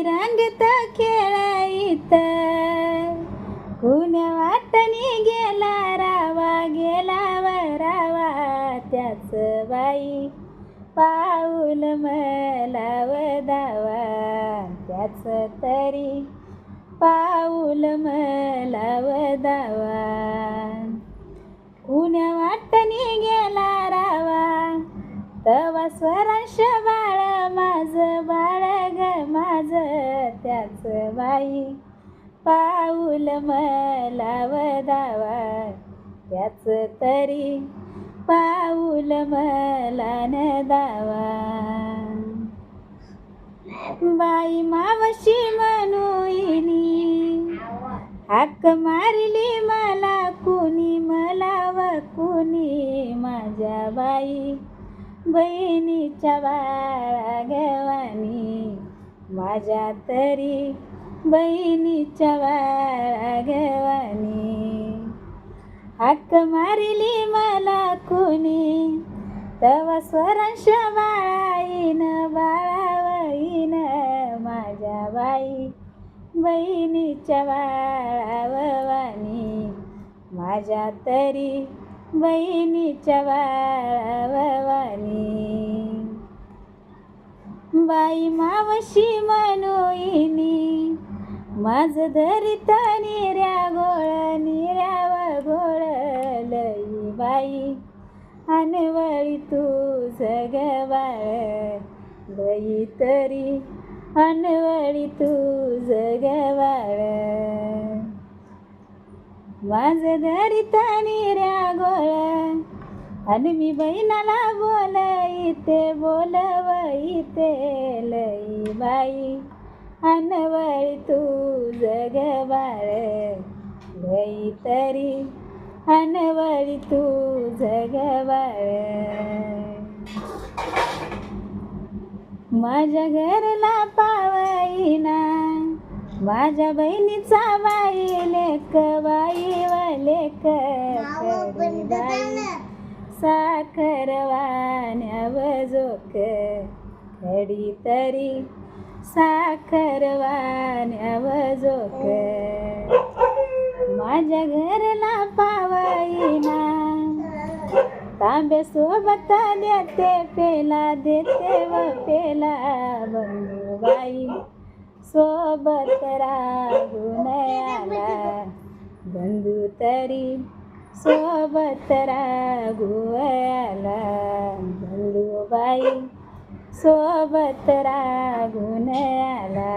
बाई रंगत खेळाईत कुण्या वाटणी गेला रावा गेला वरावा त्याच बाई. पाऊल मला दावा त्याच तरी. पाऊल मला दावा. कुण्या वाटणी गेला रावा तवा स्वरांश त्याच बाई पाऊल मला दावा त्याच तरी पाऊल मला न दावा बाई मावशी म्हणूइनी हाक मारली मला कुणी मला व कुणी माझ्या बाई बहिणीच्या बाळा गवानी माझ्या तरी बहिणीच्या वागवानी हक्क मारिली मला कुणी? तव स्वरांश बाळाईन बाळावईन माझ्या बाई बहिणीच्या बाळाववानी माझ्या तरी बहिणीच्या बाळाववानी बाई मावशी मनोईनी माझ धरित निऱ्या गोळ निऱ्याव गोळ लई बाई. अनवळी तू जगबाळ लई तरी अनवळी तू जगबाळ माझ धरित निऱ्या गोळ आणि मी बहिणाला बोलईते बोलवईते लई बाई. अनवळी तू जगबाळ लई तरी. अनवळी तू जगबाळ माझ्या घरला पावईना माझ्या बहिणीचा बाई लेक बाई व लेक खरी बाई साखर जोक खडी तरी साखर जोक माझ्या घरला पावईना तांबे सोबत देते पेला देते व पेला बंधुबाई. सोबत राहून आला बंधू तरी सोबत राहू आला बंधुबाई सोबत राहून आला